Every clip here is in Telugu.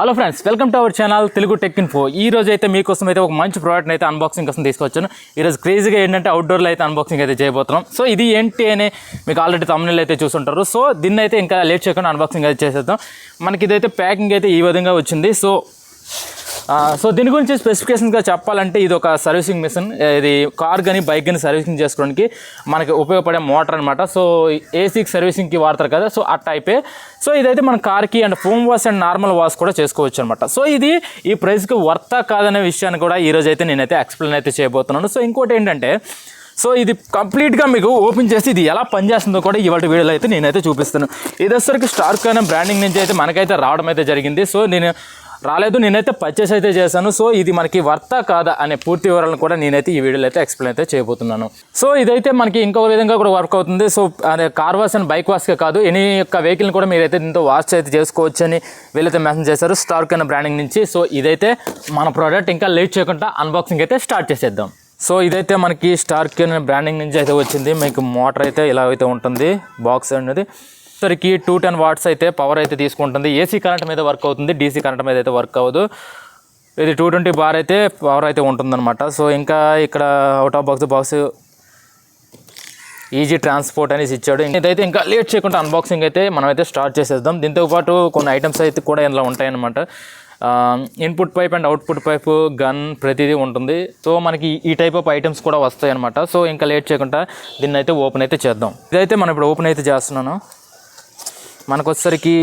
Hello friends welcome to our channel Telugu tech info ఈ రోజు అయితే మీకోసం అయితే ఒక మంచి ప్రోడక్ట్ అయితే అన్బాక్సింగ్ కోసం తీసుకొచ్చాను. ఈరోజు క్రేజీగా ఏంటంటే అవుట్డోర్లో అయితే అన్బాక్సింగ్ అయితే చేయబోతున్నాం. సో ఇది ఏంటి అని మీకు ఆల్రెడీ తమిళ అయితే చూసుంటారు. సో దీన్ని అయితే ఇంకా లేట్ చేయకుండా అన్బాక్సింగ్ అయితే చేసేద్దాం. మనకి ఇదైతే ప్యాకింగ్ అయితే ఈ విధంగా వచ్చింది. సో సో దీని గురించి స్పెసిఫికేషన్గా చెప్పాలంటే ఇది ఒక సర్వీసింగ్ మిషన్ ఇది కార్ కానీ బైక్ కానీ సర్వీసింగ్ చేసుకోవడానికి మనకి ఉపయోగపడే మోటార్ అనమాట సో ఏసీకి సర్వీసింగ్కి వాడతారు కదా సో ఆ టైపే సో ఇదైతే మన కార్కి and foam wash and normal wash కూడా చేసుకోవచ్చు అనమాట సో ఇది ఈ ప్రైస్కి వర్తా కాదనే విషయాన్ని కూడా ఈ అయితే నేనైతే ఎక్స్ప్లెయిన్ అయితే చేయబోతున్నాను. సో ఇంకోటి ఏంటంటే సో ఇది కంప్లీట్గా మీకు ఓపెన్ చేసి ఇది ఎలా పనిచేస్తుందో కూడా ఇవాళ వీడియోలో అయితే నేనైతే చూపిస్తాను. ఇది వచ్చరికి స్టార్క్ అనే బ్రాండింగ్ నుంచి అయితే మనకైతే రావడం అయితే జరిగింది. సో నేను రాలేదు నేనైతే పర్చేస్ అయితే చేశాను. సో ఇది మనకి వర్తా కాదా అనే పూర్తి వివరాలను కూడా నేనైతే ఈ వీడియోలో అయితే ఎక్స్ప్లెయిన్ అయితే చేయబోతున్నాను. సో ఇదైతే మనకి ఇంకొక విధంగా కూడా వర్క్ అవుతుంది. సో అదే కార్ వాష్ అండ్ బైక్ వాష్కే కాదు ఎనీ యొక్క వెహికల్ని కూడా మీరైతే దీంతో వాష్ అయితే చేసుకోవచ్చు అని వీళ్ళైతే మెసేజ్ చేశారు స్టార్క్ అనే బ్రాండింగ్ నుంచి. సో ఇదైతే మన ప్రోడక్ట్ ఇంకా లేట్ చేయకుండా అన్బాక్సింగ్ అయితే స్టార్ట్ చేసేద్దాం. సో ఇదైతే మనకి స్టార్క్ అనే బ్రాండింగ్ నుంచి అయితే వచ్చింది. మీకు మోటార్ అయితే ఇలా అయితే ఉంటుంది బాక్స్ అనేది. సరికి టూ టెన్ వాట్స్ అయితే పవర్ అయితే తీసుకుంటుంది. ఏసీ కరెంట్ మీద వర్క్ అవుతుంది. డీసీ కరెంట్ మీద అయితే వర్క్ అవ్వదు. ఇది టూ ట్వంటీ బార్ అయితే పవర్ అయితే ఉంటుందన్నమాట. సో ఇంకా ఇక్కడ out of box box easy transport అనేసి ఇచ్చాడు. ఇదైతే ఇంకా లేట్ చేయకుండా అన్బాక్సింగ్ అయితే మనం అయితే స్టార్ట్ చేసేద్దాం. దీంతో పాటు కొన్ని ఐటమ్స్ అయితే కూడా ఇందులో ఉంటాయన్నమాట. Input pipe and output pipe gun ప్రతిదీ ఉంటుంది. సో మనకి ఈ టైప్ ఆఫ్ ఐటమ్స్ కూడా వస్తాయి అనమాట సో ఇంకా లేట్ చేయకుండా దీన్ని అయితే ఓపెన్ అయితే చేద్దాం. ఇదైతే మనం ఇప్పుడు ఓపెన్ అయితే చేస్తున్నాను. మనకు వచ్చేసరికి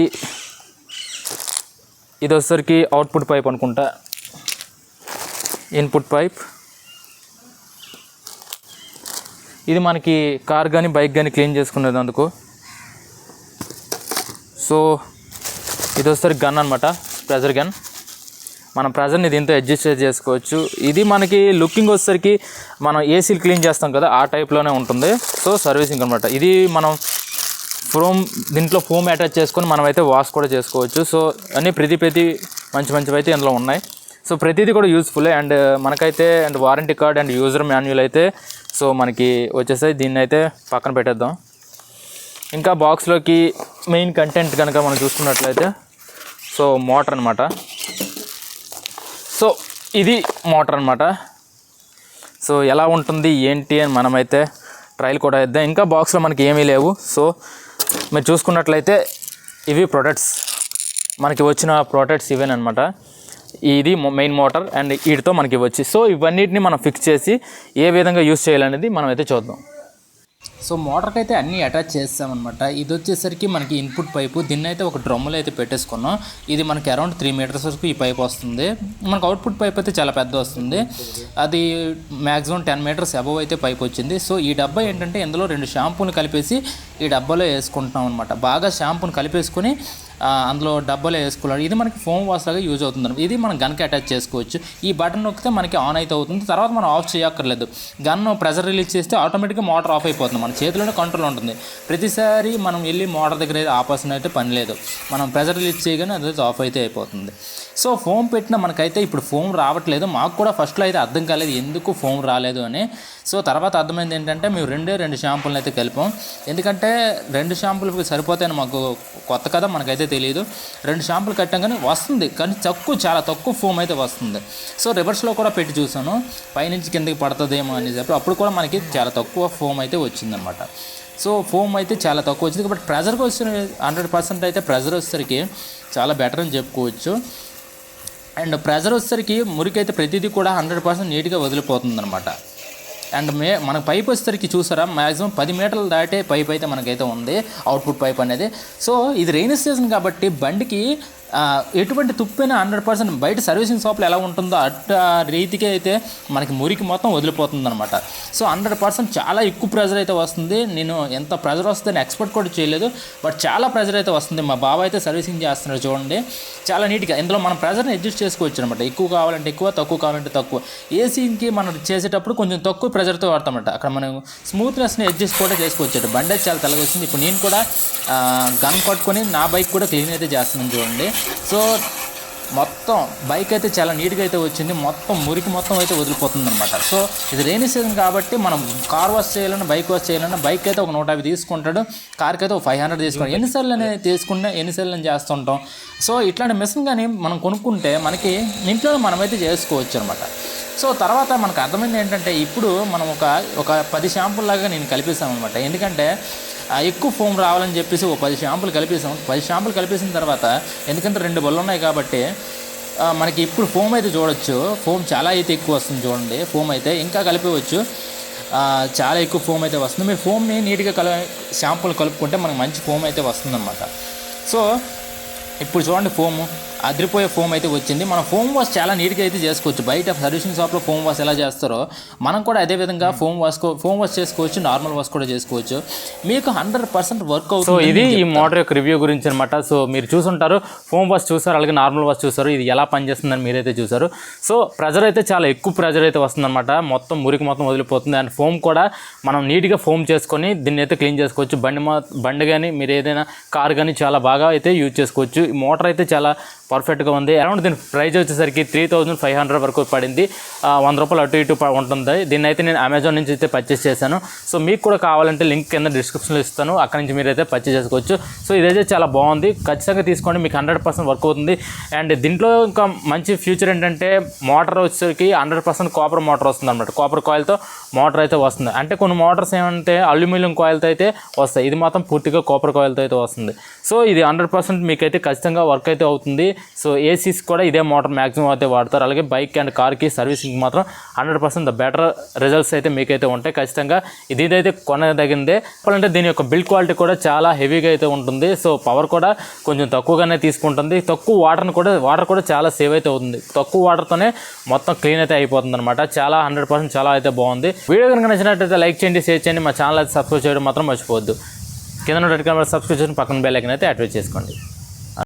ఇది వచ్చేసరికి అవుట్పుట్ పైప్ అనుకుంటా. ఇన్పుట్ పైప్ ఇది మనకి కార్ కానీ బైక్ కానీ క్లీన్ చేసుకునేది అందుకు. సో ఇది వచ్చేసరికి గన్ అనమాట ప్రెజర్ గన్ మనం ప్రెజర్ని దీంతో అడ్జస్ట్ చేసుకోవచ్చు. ఇది మనకి లుకింగ్ వచ్చేసరికి మనం ఏసీలు క్లీన్ చేస్తాం కదా ఆ టైప్లోనే ఉంటుంది. సో సర్వీసింగ్ అనమాట ఇది మనం ఫోమ్ దీంట్లో ఫోమ్ అటాచ్ చేసుకొని మనం అయితే వాష్ కూడా చేసుకోవచ్చు. సో అన్ని ప్రతి ప్రతి మంచి మంచివి అయితే ఇందులో ఉన్నాయి. సో ప్రతిదీ కూడా యూస్ఫుల్ అండ్ మనకైతే and warranty card and user manual అయితే సో మనకి వచ్చేసాయి. దీన్ని అయితే పక్కన పెట్టేద్దాం. ఇంకా బాక్స్లోకి మెయిన్ కంటెంట్ కనుక మనం చూసుకున్నట్లయితే సో మోటార్ అనమాట సో ఇది మోటార్ అనమాట సో ఎలా ఉంటుంది ఏంటి అని మనమైతే ట్రయల్ కూడా ఇద్దాం ఇంకా బాక్స్లో మనకి ఏమీ లేవు. సో మీరు చూసుకున్నట్లయితే ఇవి ప్రొడక్ట్స్ మనకి వచ్చిన ప్రోడక్ట్స్ ఇవేనమాట ఇది మెయిన్ మోటార్ అండ్ వీటితో మనకి వచ్చి సో ఇవన్నిటిని మనం ఫిక్స్ చేసి ఏ విధంగా యూస్ చేయాలనేది మనం అయితే చూద్దాం. సో మోటార్కి అయితే అన్నీ అటాచ్ చేస్తామన్నమాట. ఇది వచ్చేసరికి మనకి ఇన్పుట్ పైపు. దీన్ని అయితే ఒక డ్రమ్ములో అయితే పెట్టేసుకున్నాం. ఇది మనకి అరౌండ్ త్రీ మీటర్స్ వరకు ఈ పైప్ వస్తుంది. మనకు అవుట్పుట్ పైప్ అయితే చాలా పెద్ద వస్తుంది. అది మ్యాక్సిమం టెన్ మీటర్స్ అబవ్ అయితే పైప్ వచ్చింది. సో ఈ డబ్బా ఏంటంటే ఇందులో రెండు షాంపూని కలిపేసి ఈ డబ్బాలో వేసుకుంటున్నాం అనమాట బాగా షాంపూని కలిపేసుకొని అందులో డబ్బాలో వేసుకోవాలి ఇది మనకి ఫోమ్ వాష్ లాగా యూజ్ అవుతుంది ఇది మనం గన్కి అటాచ్ చేసుకోవచ్చు. ఈ బటన్ నొక్కితే మనకి ఆన్ అయితే అవుతుంది. తర్వాత మనం ఆఫ్ చేయక్కర్లేదు. గన్ ప్రెజర్ రిలీజ్ చేస్తే ఆటోమేటిక్గా మోటార్ ఆఫ్ అయిపోతుంది. మన చేతిలోనే కంట్రోల్ ఉంటుంది. ప్రతిసారి మనం వెళ్ళి మోటార్ దగ్గర అయితే ఆపాల్సిన అయితే పని లేదు. మనం ప్రెజర్ రిలీజ్ చేయగానే అది ఆఫ్ అయితే అయిపోతుంది. సో ఫోమ్ పెట్టిన మనకైతే ఇప్పుడు ఫోమ్ రావట్లేదు. మాకు కూడా ఫస్ట్లో అయితే అర్థం కాలేదు ఎందుకు ఫోమ్ రాలేదు అని. సో తర్వాత అర్థమైంది ఏంటంటే మేము రెండే రెండు షాంపూలను అయితే కలిపాం. ఎందుకంటే రెండు షాంపూలు సరిపోతాయని మాకు కొత్త కదా. మనకైతే తెలియదు రెండు షాంపులు కట్టాం వస్తుంది. కానీ తక్కువ చాలా తక్కువ ఫోమ్ అయితే వస్తుంది. సో రివర్స్లో కూడా పెట్టి చూసాను పైనుంచి కిందకి పడుతుందేమో అని చెప్పి అప్పుడు కూడా మనకి చాలా తక్కువ ఫోమ్ అయితే వచ్చిందనమాట సో ఫోమ్ అయితే చాలా తక్కువ వచ్చింది. బట్ ప్రెజర్కి వచ్చిన హండ్రెడ్ పర్సెంట్ అయితే ప్రెజర్ వచ్చేసరికి చాలా బెటర్ అని చెప్పుకోవచ్చు. అండ్ ప్రెజర్ వచ్చేసరికి మురికి అయితే ప్రతిదీ కూడా హండ్రెడ్ పర్సెంట్ నీట్గా వదిలిపోతుంది అనమాట అండ్ మే మన పైప్ వచ్చేసరికి చూసారా? మ్యాక్సిమం పది మీటర్లు దాటే పైప్ అయితే మనకైతే ఉంది. అవుట్పుట్ పైప్ అనేది. సో ఇది రైనీ సీజన్ కాబట్టి బండికి ఎటువంటి తుప్పైనా హండ్రెడ్ పర్సెంట్ బయట సర్వీసింగ్ షాప్లో ఎలా ఉంటుందో అట్ రీతికే రీతికి అయితే మనకి మురికి మొత్తం వదిలిపోతుంది అనమాట సో హండ్రెడ్ పర్సెంట్ చాలా ఎక్కువ ప్రెజర్ అయితే వస్తుంది. నేను ఎంత ప్రెజర్ వస్తుందని ఎక్స్పెక్ట్ కూడా చేయలేదు. బట్ చాలా ప్రెజర్ అయితే వస్తుంది. మా బాబా అయితే సర్వీసింగ్ చేస్తున్నాడు చూడండి. చాలా నీట్గా ఇందులో మనం ప్రెజర్ని అడ్జస్ట్ చేసుకోవచ్చు అనమాట ఎక్కువ కావాలంటే ఎక్కువ తక్కువ కావాలంటే తక్కువ. ఏసీకి మనం చేసేటప్పుడు కొంచెం తక్కువ ప్రెజర్తో వాడతామన్నమాట. అక్కడ మనం స్మూత్నెస్ని అడ్జస్ట్ కూడా చేసుకోవచ్చు బండి అయితే చాలా తెల్లగా ఇప్పుడు నేను కూడా గన్ పట్టుకొని నా బైక్ కూడా క్లీన్ అయితే చేస్తున్నాను చూడండి. సో మొత్తం బైక్ అయితే చాలా నీట్గా అయితే వచ్చింది. మొత్తం మురికి మొత్తం అయితే వదిలిపోతుంది అనమాట సో ఇది రైనీ సీజన్ కాబట్టి మనం కార్ వాష్ చేయాలన్నా బైక్ వాష్ చేయాలన్నా బైక్ అయితే ఒక నూట యాభై తీసుకుంటాడు. కార్కి అయితే ఒక ఫైవ్ హండ్రెడ్ తీసుకుంటాడు. ఎన్నిసార్లు అనేది తీసుకున్నా ఎన్నిసార్లు చేస్తుంటాం. సో ఇట్లాంటి మిషన్ కానీ మనం కొనుక్కుంటే మనకి ఇంట్లో మనమైతే చేసుకోవచ్చు అనమాట సో తర్వాత మనకు అర్థమైంది ఏంటంటే ఇప్పుడు మనం ఒక ఒక పది షాంపుల్ లాగా నేను కలిపేసాను అనమాట ఎందుకంటే ఎక్కువ ఫోమ్ రావాలని చెప్పేసి ఒక పది షాంపులు కలిపేసాం పది షాంపులు కలిపేసిన తర్వాత ఎందుకంటే రెండు బళ్ళు ఉన్నాయి కాబట్టి మనకి ఇప్పుడు ఫోమ్ అయితే చూడొచ్చు. ఫోమ్ చాలా అయితే ఎక్కువ వస్తుంది చూడండి. ఫోమ్ అయితే ఇంకా కలిపేవచ్చు. చాలా ఎక్కువ ఫోమ్ అయితే వస్తుంది. మీరు ఫోమ్ని నీట్గా కల షాంపూలు కలుపుకుంటే మనకు మంచి ఫోమ్ అయితే వస్తుందన్నమాట. సో ఇప్పుడు చూడండి ఫోమ్. అదిరిపోయే ఫోమ్ అయితే వచ్చింది. మనం ఫోమ్ వాష్ చాలా నీట్గా అయితే చేసుకోవచ్చు. బయట సర్వీసింగ్ షాప్లో ఫోమ్ వాష్ ఎలా చేస్తారో మనం కూడా అదే విధంగా ఫోమ్ వాష్ ఫోమ్ వాష్ చేసుకోవచ్చు నార్మల్ వాష్ కూడా చేసుకోవచ్చు. మీకు హండ్రెడ్ పర్సెంట్ వర్క్ సో అవుతుంది ఇది ఈ మోటార్ యొక్క రివ్యూ గురించి అనమాట సో మీరు చూసుంటారు ఫోమ్ వాష్ చూసారు అలాగే నార్మల్ వాష్ చూసారు ఇది ఎలా పనిచేస్తుందని మీరైతే చూసారు. సో ప్రెజర్ అయితే చాలా ఎక్కువ ప్రెజర్ అయితే వస్తుందన్నమాట. మొత్తం మురికి మొత్తం వదిలిపోతుంది. అండ్ ఫోమ్ కూడా మనం నీట్గా ఫోమ్ చేసుకొని దీన్ని అయితే క్లీన్ చేసుకోవచ్చు. బండి మా బండి కానీ మీరు ఏదైనా కార్ కానీ చాలా బాగా అయితే యూజ్ చేసుకోవచ్చు. ఈ మోటార్ అయితే చాలా పర్ఫెక్ట్గా ఉంది. అరౌండ్ దీని ప్రైస్ వచ్చేసరికి త్రీ థౌజండ్ ఫైవ్ హండ్రెడ్ వరకు పడింది. వంద రూపాయలు అటు ఇటు ఉంటుంది? దీన్ని అయితే నేను అమెజాన్ నుంచి అయితే పర్చేస్ చేశాను. సో మీకు కూడా కావాలంటే లింక్ కింద డిస్క్రిప్షన్లో ఇస్తాను. అక్కడ నుంచి మీరైతే పర్చేస్ చేసుకోవచ్చు. సో ఇదైతే చాలా బాగుంది. ఖచ్చితంగా తీసుకోండి. మీకు హండ్రెడ్ పర్సెంట్ వర్క్ అవుతుంది. అండ్ దీంట్లో ఇంకా మంచి ఫ్యూచర్ ఏంటంటే మోటార్ వచ్చేసరికి హండ్రెడ్ పర్సెంట్ కాపర్ మోటార్ వస్తుంది అనమాట కాపర్ కాయిల్తో మోటార్ అయితే వస్తుంది. అంటే కొన్ని మోటార్స్ ఏమంటే అల్యూమినియం కాయిల్తో అయితే వస్తాయి. ఇది మాత్రం పూర్తిగా కాపర్ కాయిల్తో అయితే వస్తుంది. సో ఇది హండ్రెడ్ పర్సెంట్ మీకైతే ఖచ్చితంగా వర్క్ అయితే అవుతుంది. సో ఏసీస్ కూడా ఇదే మోటార్ మ్యాక్సిమం అయితే వాడతారు. అలాగే బైక్ అండ్ కార్కి సర్వీసింగ్ మాత్రం hundred percent the better results అయితే మీకైతే ఉంటాయి. ఖచ్చితంగా ఇది ఇదైతే కొనదగిందే. చెప్పాలంటే దీని యొక్క బిల్డ్ క్వాలిటీ కూడా చాలా హెవీగా అయితే ఉంటుంది. సో పవర్ కూడా కొంచెం తక్కువగానే తీసుకుంటుంది. తక్కువ వాటర్ని కూడా వాటర్ కూడా చాలా సేవ్ అయితే అవుతుంది. తక్కువ వాటర్తోనే మొత్తం క్లీన్ అయితే అయిపోతుంది అనమాట చాలా హండ్రెడ్ పర్సెంట్ చాలా అయితే బాగుంది. వీడియో కనుక నచ్చినట్టయితే లైక్ చేయండి షేర్ చేయండి. మా ఛానల్ అయితే సబ్స్క్రైబ్ చేయడం మాత్రం మర్చిపోవద్దు. కింద రెడ్ కలర్ సబ్స్క్రిప్షన్ పక్కన బెల్ ఐకన్ అయితే యాక్టివేట్ చేసుకోండి.